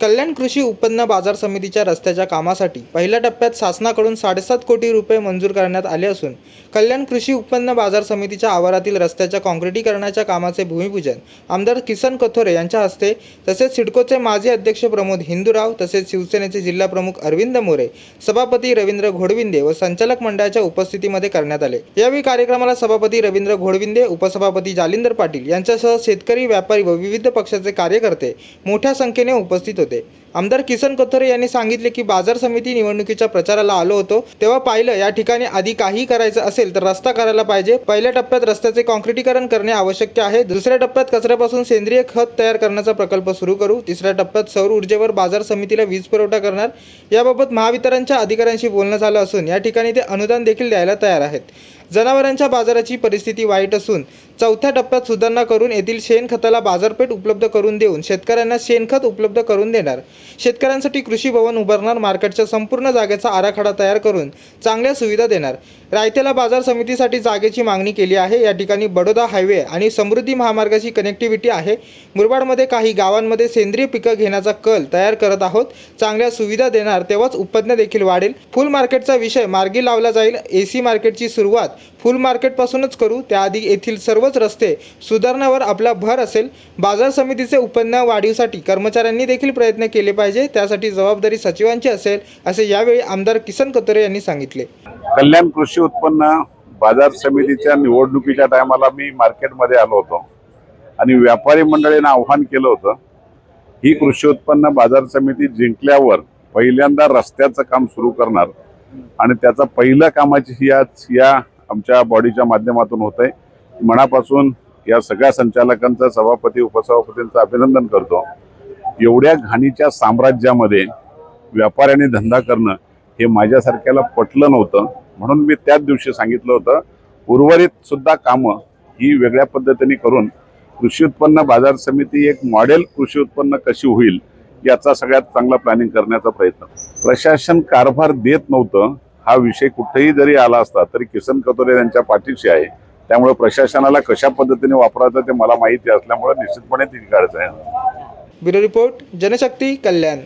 कल्याण कृषी उत्पन्न बाजार समितीच्या रस्त्याच्या कामासाठी पहिल्या टप्प्यात शासनाकडून साडेसात कोटी रुपये मंजूर करण्यात आले असून कल्याण कृषी उत्पन्न बाजार समितीच्या आवारातील रस्त्याच्या काँक्रिटीकरणाच्या कामाचे भूमिपूजन आमदार किसन कथोरे यांच्या हस्ते तसेच सिडकोचे माजी अध्यक्ष प्रमोद हिंदूराव तसेच शिवसेनेचे जिल्हा प्रमुख अरविंद मोरे सभापती रवींद्र घोडविंदे व संचालक मंडळाच्या उपस्थितीमध्ये करण्यात आले. यावेळी कार्यक्रमाला सभापती रवींद्र घोडविंदे उपसभापती जालिंदर पाटील यांच्यासह शेतकरी व्यापारी व विविध पक्षाचे कार्यकर्ते मोठ्या संख्येने उपस्थित होते. आमदार किसन कोथरे यांनी सांगितले की बाजार समिती निवडणुकीच्या प्रचाराला आलो होतो तेव्हा पाहिलं या ठिकाणी आधी काही करायचं असेल तर रस्ता करायला पाहिजे. पहिल्या टप्प्यात रस्त्याचे काँक्रिटीकरण करणे आवश्यक आहे. दुसऱ्या टप्प्यात कचऱ्यापासून सेंद्रिय खत तयार करण्याचा प्रकल्प सुरू करू. तिसऱ्या टप्प्यात सौर ऊर्जेवर बाजार समितीला वीज पुरवठा करणार. याबाबत महावितरणच्या अधिकाऱ्यांशी बोलणं झालं असून या ठिकाणी ते अनुदान देखील द्यायला तयार आहेत. जनावरांच्या बाजाराची परिस्थिती वाईट असून चौथ्या टप्प्यात सुधारणा करून येथील शेणखताला बाजारपेठ उपलब्ध करून देऊन शेतकऱ्यांना शेणखत उपलब्ध करून देणार. शेतकऱ्यांसाठी कृषी भवन उभारणार मार्केटच्या संपूर्ण जागेचा आराखडा तयार करून चांगल्या सुविधा देणार. रायतेला बाजार समितीसाठी जागेची मागणी केली आहे. या ठिकाणी बडोदा हायवे आणि समृद्धी महामार्गाची कनेक्टिव्हिटी आहे. मुरबाडमध्ये काही गावांमध्ये सेंद्रिय पिकं घेण्याचा कल तयार करत आहोत. चांगल्या सुविधा देणार तेव्हाच उत्पन्न देखील वाढेल. फुल मार्केटचा विषय मार्गी लावला जाईल. ए सी मार्केटची सुरुवात फुल मार्केटपासूनच करू. त्याआधी येथील सर्वच रस्ते सुधारण्यावर आपला भर असेल. बाजार समितीचे उत्पन्न वाढीसाठी कर्मचाऱ्यांनी देखील प्रयत्न केले पाहिजे. त्यासाठी जबाबदारी सचिवांची असेल असे यावेळी आमदार किसन कतोरे यांनी सांगितले. कल्याण कृषी उत्पन्न बाजार समितीच्या निवडणुकीच्या टायमाला मी मार्केटमध्ये आलो होतो. आणि व्यापारी मंडळीनं आव्हान केलं होतं. ही कृषी उत्पन्न बाजार समिती जिंकल्यावर पहिल्यांदा रस्त्याचं काम सुरू करणार. आणि त्याचा पहिलं कामाची ही आज या आमच्या बॉडीच्या माध्यमातून होत आहे मनापासून या सगळ्या संचालकांचं सभापती उपसभापतींचं अभिनंदन करतो. एवढ्या घाणीच्या साम्राज्यामध्ये व्यापाऱ्याने धंदा करणं हे माझ्यासारख्याला पटलं नव्हतं. म्हणून मी त्याच दिवशी सांगितलं होतं उर्वरित सुद्धा कामं ही वेगळ्या पद्धतीने करून कृषी उत्पन्न बाजार समिती एक मॉडेल कृषी उत्पन्न कशी होईल याचा सगळ्यात चांगला प्लॅनिंग करण्याचा प्रयत्न. प्रशासन कारभार देत नव्हतं हा विषय कुठेही जरी आला असता तरी किसन कतोरे यांच्या पाठीशी आहे. त्यामुळे प्रशासनाला कशा पद्धतीने वापरायचं ते मला माहिती असल्यामुळे निश्चितपणे ती काढायचं आहे. Bureau report Janshakti Kalyan.